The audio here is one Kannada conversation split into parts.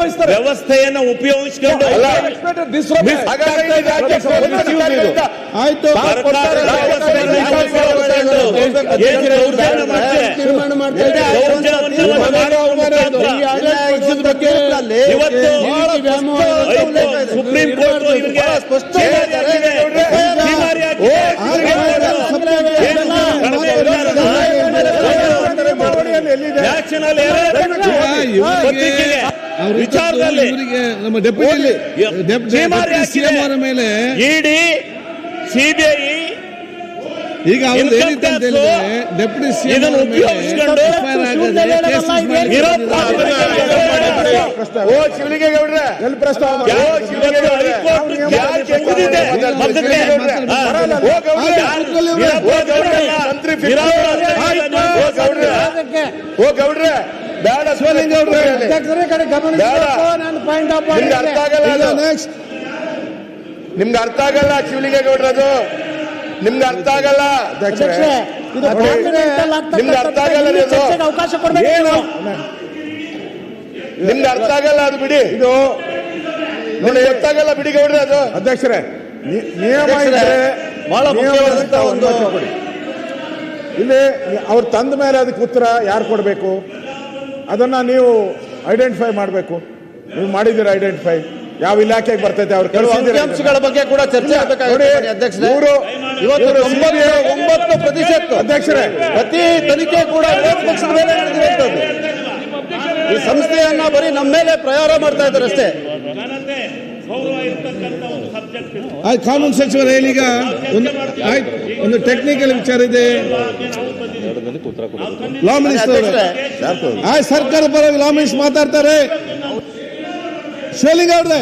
ಬಯಸ್ತಾರೆ. ವ್ಯವಸ್ಥೆಯನ್ನ ಉಪಯೋಗಿಸಿಕೊಂಡು ಸುಪ್ರೀಂ ಕೋರ್ಟ್ ಉಪಯೋಗಿಸಿಕೊಂಡು ಏನು ದೌರ್ಜನ್ಯ ಮಾಡ್ತಿದೆ? ತೀರ್ಮಾನ ಮಾಡ್ತಾ ಇದ್ದಾರೆ. ದೌರ್ಜನ್ಯವನ್ನ ಮಾಡುವ ಈ ಆಡಳಿತ ಪಕ್ಷದ ಬಗ್ಗೆ ಇವತ್ತು ಈ ರೀತಿ ವ್ಯಾಮೋಹ ಇರುತ್ತೆ. ಆಯ್ತು, ಸುಪ್ರೀಂ ಕೋರ್ಟ್ ಇವರಿಗೆ ಚೀಮಾರಿ ಹಾಕಿದೆ. ಚೀಮಾರಿ ಹಾಕಿದೆ. ಏನು? ಪತ್ರಿಕೆಗೆ ವಿಚಾರದಲ್ಲಿ ನಮ್ಮ ಡೆಪ್ಯೂಟಿ ಸಿಎಂ ಅವರ ಮೇಲೆ ಇಡಿ ಸಿಬಿಐ ಈಗ ಅವ್ರು ಹೇಳಿದ್ರೆ ಡೆಪ್ಯೂಟಿ ಸಿಎಂ ಉಪಯೋಗಿಸಿಕೊಂಡು ಓ ಶಿವಲಿಂಗೇಗೌಡ್ರೆ. ಎಲ್ಲಿ ಪ್ರಸ್ತಾವ ಮಾಡಿ? ಓ ಗೌಡ್ರೆ ಬೇಡ ಶಿವಲಿಂಗೇಗೌಡ್ರೆ ಅಧ್ಯಕ್ಷರೇ ಕಡೆ ಗಮನಿಸಬೇಕು ನಾನು ಪಾಯಿಂಟ್ ಆಫ್ ನಿಮ್ಗೆ ಅರ್ಥ ಆಗಲ್ಲ ನೆಕ್ಸ್ಟ್ ನಿಮ್ಗೆ ಅರ್ಥ ಆಗಲ್ಲ ಶಿವಲಿಂಗೇಗೌಡ್ರೆ ಅದು. ನಿಮ್ಗೆ ಅರ್ಥ ಆಗಲ್ಲ. ನಿಮ್ಗೆ ಅರ್ಥ ಆಗಲ್ಲ ಅವಕಾಶ ಕೊಡಬೇಕು ನಿಮ್ಗೆ ಅರ್ಥ ಆಗಲ್ಲ ಅದು ಬಿಡಿ. ಇದು ನೋಡಿ ಗೊತ್ತಾಗಲ್ಲ ಬಿಡಿ ಗೌಡ್ರೆ ಅದು. ಅಧ್ಯಕ್ಷರೇ ನಿಯಮ ಬಹಳ ಮುಖ್ಯವಾದಂತಹ ಒಂದು. ಇಲ್ಲಿ ಅವ್ರು ತಂದ ಮೇಲೆ ಅದಕ್ಕೆ ಉತ್ತರ ಯಾರು ಕೊಡಬೇಕು? ಅದನ್ನು ನೀವು ಐಡೆಂಟಿಫೈ ಮಾಡಬೇಕು. ನೀವು ಮಾಡಿದ್ದೀರಾ ಐಡೆಂಟಿಫೈ ಯಾವ ಇಲಾಖೆಗೆ ಬರ್ತೈತೆ ಅವ್ರು ಅಂಕಿಅಂಶಗಳ ಬಗ್ಗೆ ಕೂಡ ಚರ್ಚೆ ಒಂಬತ್ತು ಪ್ರತಿಶತ ಅಧ್ಯಕ್ಷರೇ. ಪ್ರತಿ ತನಿಖೆ ಕೂಡ ಪಕ್ಷದ ಮೇಲೆ ನಡೆದಿರುವಂತದ್ದು ಈ ಸಂಸ್ಥೆಯನ್ನ ಬರೀ ನಮ್ಮ ಮೇಲೆ ಪ್ರಯಾರ ಮಾಡ್ತಾ ಇದ್ದಾರೆ ಅಷ್ಟೇ. ಆಯ್ತು ಕಾನೂನು ಸಚಿವರು ಹೇಳೀಗ ಒಂದು ಆಯ್ತು ಒಂದು ಟೆಕ್ನಿಕಲ್ ವಿಚಾರ ಇದೆ. ಲಾ ಮಿನಿಸ್ಟರ್ ಆಯ್ತು ಸರ್ಕಾರ ಪರವಾಗಿ ಲಾ ಮಿನಿಸ್ಟರ್ ಮಾತಾಡ್ತಾರೆ. ಶಿವಲಿಂಗ ಅವ್ರೆ.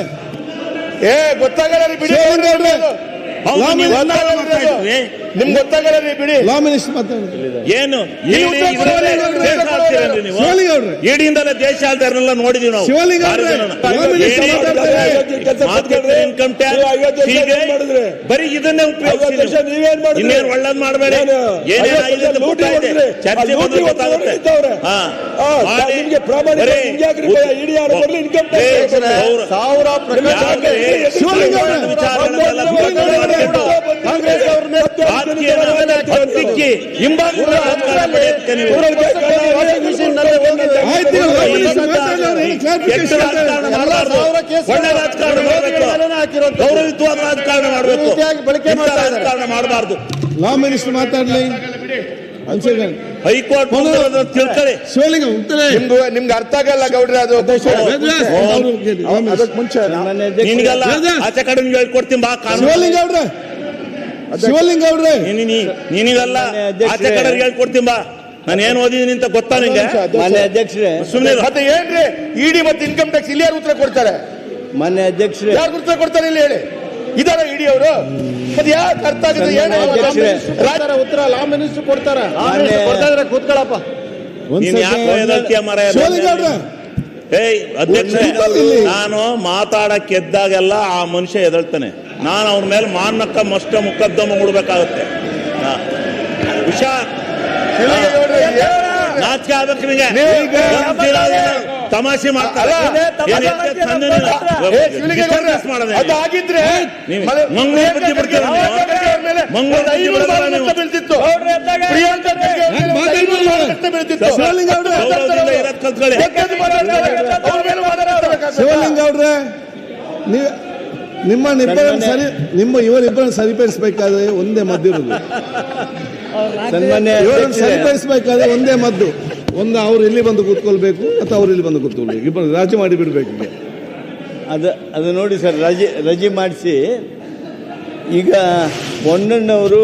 ಏ ಗೊತ್ತಾಗಲ್ಲ ಬಿಡಿ ಶಿವಲಿಂಗ ಅವ್ರೆ. Law minister. ನಿಮ್ಗೆ ಗೊತ್ತಾಗಲ್ಲ ರೀ ಬಿಡಿ. ಲಾ ಮಿನಿಸ್ಟರ್ ಮಾತಾಡ್ತಾರೆ ಏನು? ನೀವು ನೀವು? ಇಡಿಯಿಂದಲೇ ದೇಶ ಆಳ್ತಾರಲ್ಲ ನೋಡಿದೀವಿ ನಾವು. ಇನ್ಕಮ್ ಟ್ಯಾಕ್ಸ್ ಬರೀ ಇದನ್ನೇ ಇನ್ನೇನ್ ಇನ್ನೇನು ಒಳ್ಳೇದ್ ಮಾಡಬೇಡಿ. ಸಾವಿರ ಹತ್ತಿಕ್ಕಿ ಒಳ್ಳೆ ರಾಜಕಾರಣ ಮಾಡಬೇಕು ಗೌರವಿತವಾದ ರಾಜಕಾರಣ ಮಾಡಬೇಕು ರೀತಿಯಾಗಿ ಬಳಕೆ ರಾಜಕಾರಣ ಮಾಡಬಾರ್ದು ಲಾ ಮಿನಿಸ್ಟರ್ ಮಾತಾಡ್ಲಿ. ಹೈಕೋರ್ಟ್ ತಿಳ್ಕೊಳ್ಳಿ ಶಿವಲಿಂಗ ಉತ್ತರ ನಿಮ್ಗೆ ನಿಮ್ಗೆ ಅರ್ಥ ಆಗಲ್ಲ ಗೌಡ್ರೆ ಅದು ನಿನ್ಗೆಲ್ಲ ಆಚೆ ಕಡೆ ಹೇಳ್ಕೊಡ್ತೀನಿ ಬಾ ಕಾನೂನು ಶಿವಲಿಂಗ ಅವ್ರೆ ಶಿವಲಿಂಗ ಅವ್ರೆ. ನೀನು ನೀ- ನಿನಗೆಲ್ಲ. ಆಚೆ ಕಡೆ ಹೇಳ್ಕೊಡ್ತೀನಿ ಬಾ. ನಾನು ಏನ್ ಓದಿದೀನಿ ಅಂತ ಗೊತ್ತಾ ನಿಂಗೆ? ಮಾನ್ಯ ಅಧ್ಯಕ್ಷರೇ. ಸುಮ್ಮನೆ ಮತ್ತೆ ಏನ್ರಿ ಇಡಿ ಮತ್ತೆ ಇನ್ಕಮ್ ಟ್ಯಾಕ್ಸ್ ಇಲ್ಲಿ ಯಾರು ಉತ್ತರ ಕೊಡ್ತಾರೆ? ಮಾನ್ಯ ಅಧ್ಯಕ್ಷರೇ. ಯಾರು ಉತ್ತರ ಕೊಡ್ತಾರೆ ಇಲ್ಲಿ ಹೇಳಿ. ಇದಾರ ಇಡಿ ಅವರು? ಮತ್ತೆ ಯಾಕೆ ಅರ್ಥ ಆಗಿದೆ ಏನೇ ರಾಜರ ಉತ್ತರ? ಲಾ ಮಿನಿಸ್ಟರ್ ಕೊಡ್ತಾರ? ಕೊಡ್ತಾ ಇದ್ರೆ ಕೂತ್ಕೊಳ್ಳಪ್ಪ ನೀನು ಯಾಕೆ second. ವೈದ್ಯಕೀಯ ಮರ ಶಿವಲಿಂಗ ಏಯ್ ಅಧ್ಯಕ್ಷ ನಾನು ಮಾತಾಡಕ್ಕೆ ಎದ್ದಾಗೆಲ್ಲ ಆ ಮನುಷ್ಯ ಎದಳ್ತಾನೆ ನಾನು ಅವ್ರ ಮೇಲೆ ಮಾನಕ್ಕ ಮಷ್ಟ ಮುಕದ್ದಮ ಹೂಡ್ಬೇಕಾಗುತ್ತೆ ನಾಚಿಕೆ ಆಗ್ಬೇಕು ನಿಮಗೆ. ತಮಾಷೆ ಮಾಡ್ತಾರೆ. ಮಂಗಳೂರು ಬುದ್ಧಿ ಬಿಡ್ತೀರ. ಬೀಳ್ತಿತ್ತು ಕಲ್ತ್ಕೊಳ್ಳಿ. ಶಿವಲಿಂಗ ಅವ್ರೆ ನೀವು ನಿಮ್ಮ ಇಬ್ಬರನ್ನು ಸರಿ ನಿಮ್ಮ ಇವರಿಬ್ಬರನ್ನು ಸರಿಪಡಿಸಬೇಕಾದ್ರೆ ಒಂದೇ ಮದ್ದು ಇರುದು. ಸನ್ಮಾನ್ಯ ಇವರನ್ನು ಸರಿಪಡಿಸಬೇಕಾದ್ರೆ ಒಂದೇ ಮದ್ದು. ಒಂದು ಅವ್ರು ಇಲ್ಲಿ ಬಂದು ಕೂತ್ಕೊಳ್ಬೇಕು ಅಥವಾ ಅವ್ರು ಇಲ್ಲಿ ಬಂದು ಕೂತ್ಕೊಳ್ಬೇಕು. ಇಬ್ಬರು ರಾಜಿ ಮಾಡಿ ಬಿಡಬೇಕು ಅದು ಅದು ನೋಡಿ ಸರ್ ರಜೆ ರಜೆ ಮಾಡಿಸಿ. ಈಗ ಮೊನ್ನಣ್ಣವರು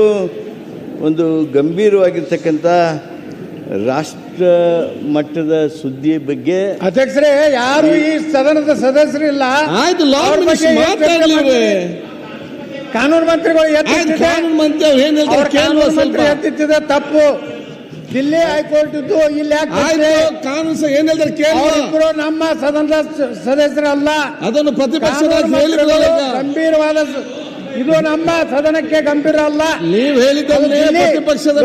ಒಂದು ಗಂಭೀರವಾಗಿರ್ತಕ್ಕಂಥ ರಾಷ್ಟ್ರ ಮಟ್ಟದ ಸುದ್ದಿ ಬಗ್ಗೆ ಅಧ್ಯಕ್ಷರೇ ಯಾರು ಈ ಸದನದ ಸದಸ್ಯರಿಲ್ಲ? ಆಯ್ತು. ಕಾನೂನು ಮಂತ್ರಿಗಳು ಕಾನೂನು ಮಂತ್ರಿ ಕೇಳುವ ಸ್ವಲ್ಪ. ತಪ್ಪು. ದಿಲ್ಲಿ ಹೈಕೋರ್ಟ್ ಇದ್ದು ಇಲ್ಲಿ ಕಾನೂನು ಏನ್ ಹೇಳ್ತಾರೆ ಕೇಳುವ. ನಮ್ಮ ಸದನದ ಸದಸ್ಯರಲ್ಲ. ಅದನ್ನು ಪ್ರತಿಪಕ್ಷದ ಗಂಭೀರವಾದ ಇದು ನಮ್ಮ ಸದನಕ್ಕೆ ಗಂಭೀರ ಅಲ್ಲ. ನೀವು ಪ್ರತಿಪಕ್ಷದ